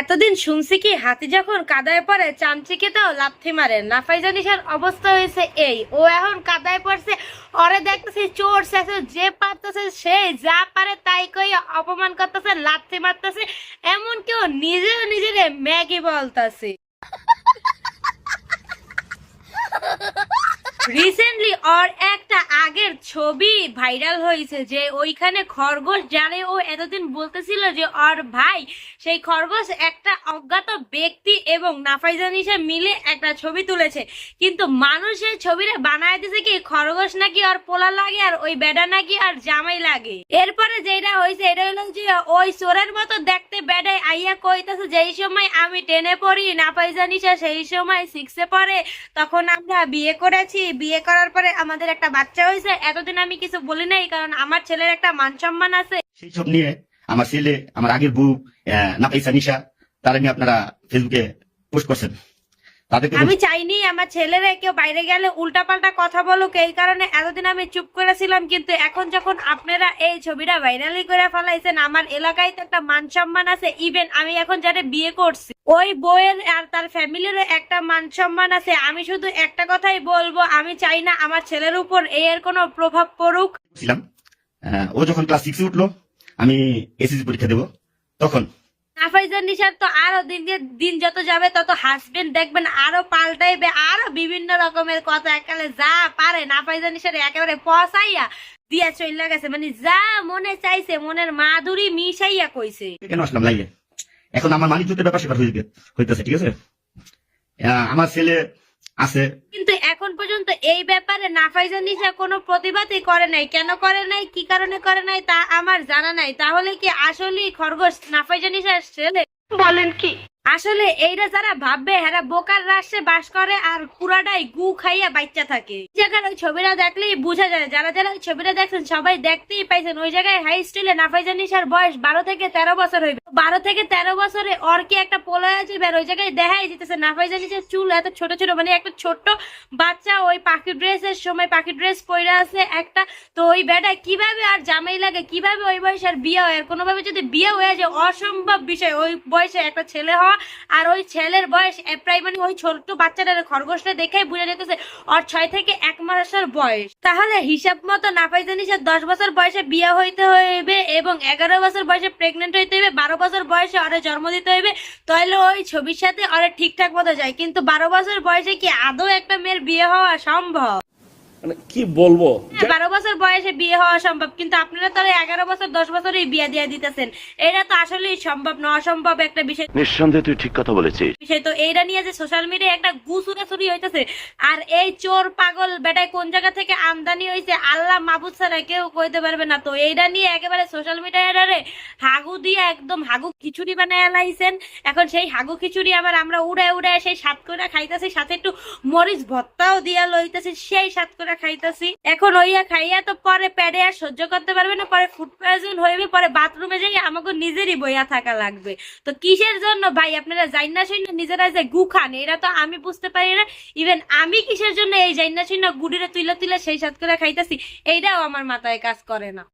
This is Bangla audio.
এতদিন শুনছি কি, হাতি যখন কাদায় পড়ে চামচিকে তাও লাথি মারে। নাফাই জানিসার অবস্থা হয়েছে এই। ও এখন কাদায় পড়ছে, ওরে দেখতেছে চোর শেষে যে পারতেছে, সে যা পারে তাই কই অপমান করতেছে, লাথি মারতেছে এমন কেউ নিজেও নিজেরে ম্যাগি বলতাছে। রিসেন্টলি ওর একটা আগের ছবি ভাইরাল হয়েছে যে ওইখানে খরগোশ জানে ও এতদিন বলতেছিল যে ওর ভাই সেই খরগোশ একটা অজ্ঞাত ব্যক্তি এবং নাফাইজানিসা মিলে একটা ছবি তুলেছে। কিন্তু মানুষ সেই ছবিটা বানায় দিছে কি খরগোশ নাকি আর পোলা লাগে আর ওই বেডা নাকি আর জামাই লাগে। এরপরে যেটা হয়েছে, এটা হলো যে ওই চোরের মতো দেখতে আইয়া কইতাছে যেই সময় আমি টেনে পড়ি না পাই নাফাইজানিসা সেই সময় সিক্সে পড়ে তখন আমরা বিয়ে করেছি। বিয়ে করার পরে আমাদের একটা বাচ্চা হয়েছে এতদিন আমি কিছু বলি নাই কারণ আমার ছেলের একটা মান সম্মান আছে। সেই সব নিয়ে আমার ছেলে আমার আগের বউ আহ, পাইসা নিশা তারা নিয়ে আপনারা ফেসবুকে পোস্ট করছেন। তাদেরকে আমি চাইনি আমার ছেলেরা কেউ বাইরে গেলে উল্টাপাল্টা কথা বলুক এই কারণে এতদিন আমি চুপ করেছিলাম কিন্তু এখন যখন আপনারা এই ছবিটা ভাইরালি করে ফেলাইছেন আমার এলাকায় তো একটা মান সম্মান আছে। ইভেন আমি এখন যারা বিয়ে করছি ওই বইয়ের আর তার ফ্যামিলিরও একটা মান সম্মান আছে। আমি শুধু একটা কথাই বলব আমি চাই না আমার ছেলের উপর এর কোনো প্রভাব পড়ুক। ছিলাম। ও যখন ক্লাস সিক্সে উঠল আমি এসএসসি পরীক্ষা দেবো। তখন নাফাইজান নিশার তো আরও দিন দিন যত যাবে তত হাজবেন্ড দেখবেন আরও পাল্টাইবে, আরও বিভিন্ন রকমের কথা একালে যা পারে। নাফাইজান নিশার একেবারে পসাইয়া দিয়া চইলা গেছে। মানে যা মনে চাইছে, মনের মাধুরী মিশাইয়া কইছে। কেন আসলাম লাইয়ে এখন আমার মানিক জুতের ব্যাপার সেটা হইতেছে, ঠিক আছে? আমার ছেলে আছে। কিন্তু এখন পর্যন্ত এই ব্যাপারে নাফাইজা নিশা কোনো প্রতিবাদই করে নাই। কেন করে নাই? কি কারণে করে নাই? তা আমার জানা নাই। তাহলে কি আসলেই খরগোশ নাফাইজা নিশা ছেলে? বলেন কি? আসলে এইটা যারা ভাববে, হেরা বোকার রাষ্ট্রে বাস করে আর পুরাটাই গু খাইয়া বাচ্চা থাকে। জায়গার ওই ছবিটা দেখলেই বোঝা যায়, যারা যারা ওই ছবিটা দেখছেন সবাই দেখতেই পাইছেন, ওই জায়গায় হাই স্টিলে নাফাইজানিসার বয়স বারো থেকে তেরো বছর হইবে। বারো থেকে তেরো বছরে ওর কি একটা পোলয় আছে? আর ওই জায়গায় দেখাই যেতেছে নাফাইজানিসার চুল এত ছোট ছোট মানে একটা ছোট্ট বাচ্চা ওই পাখি ড্রেসের সময় পাখি ড্রেস পরে আছে একটা। তো ওই বেটায় কীভাবে আর জামাই লাগে, কীভাবে ওই বয়সে আর বিয়ে হয়? আর কোনোভাবে যদি বিয়ে হয়ে যায়, অসম্ভব বিষয়, ওই বয়সে একটা ছেলে হওয়া আর ওই ছেলের বয়স প্রায় মানে ওই ছোট্ট বাচ্চাটার খরগোশটা দেখেই বোঝা যেতেছে ওর ছয় থেকে এক মাসের বয়স। তাহলে হিসাব মতো নাফাইজানিসের দশ বছর বয়সে বিয়ে হইতে হইবে এবং এগারো বছর বয়সে প্রেগনেন্ট হইতে হইবে, বারো বছর বয়সে ওরে জন্ম দিতে হইবে তাহলে ওই ছবির সাথে ওরে ঠিকঠাক মতো যায়। কিন্তু বারো বছর বয়সে কি আদৌ একটা মেয়ের বিয়ে হওয়া সম্ভব? মানে কি বলব? হ্যাঁ, বারো বছর বয়সে বিয়ে হওয়া সম্ভব কিন্তু আপনারা তো এগারো বছর দশ বছরেই বিয়ে দিয়ে দিতেছেন। এটা তো আসলেই সম্ভব না অসম্ভব একটা বিষয়। নিঃসন্দেহে তুই ঠিক কথা বলেছিস। বিষয় তো এইটা নিয়ে যে সোশ্যাল মিডিয়ায় একটা গুসুরে চুরি হইতেছে। আর এই চোর পাগল বেটায় কোন জায়গা থেকে আমদানি হয়েছে আল্লাহ ছাড়া কেউ কইতে পারবে না তো। এইটা নিয়ে একেবারে সোশ্যাল মিডিয়ারে হাগু দিয়ে একদম হাগু খিচুড়ি বানায় লাইছেন এখন সেই হাগু খিচুড়ি আবার আমরা উড়ায় উড়ায় সেই সাত করে খাইতেছি সাথে একটু মরিচ ভর্তাও দিয়া লইতেছি সেই সাত করে খাইতেছি। এখন ওইয়া খাইয়া তো পরে প্যাডে আর সহ্য করতে পারবে না, পরে ফুড পয়জন হইবে, পরে বাথরুমে যাই আমাকে নিজেরই বইয়া থাকা লাগবে। তো কিসের জন্য ভাই আপনারা জাইনা শুনে নিজেরা যে গু খান, এরা তো আমি বুঝতে পারি না। ইভেন আমি কিসের জন্য এই জাইনা শুনে গুডিরে তুইলা তুইলা সেই সাত করে খাইতেছি, এইটাও আমার মাথায় কাজ করে না।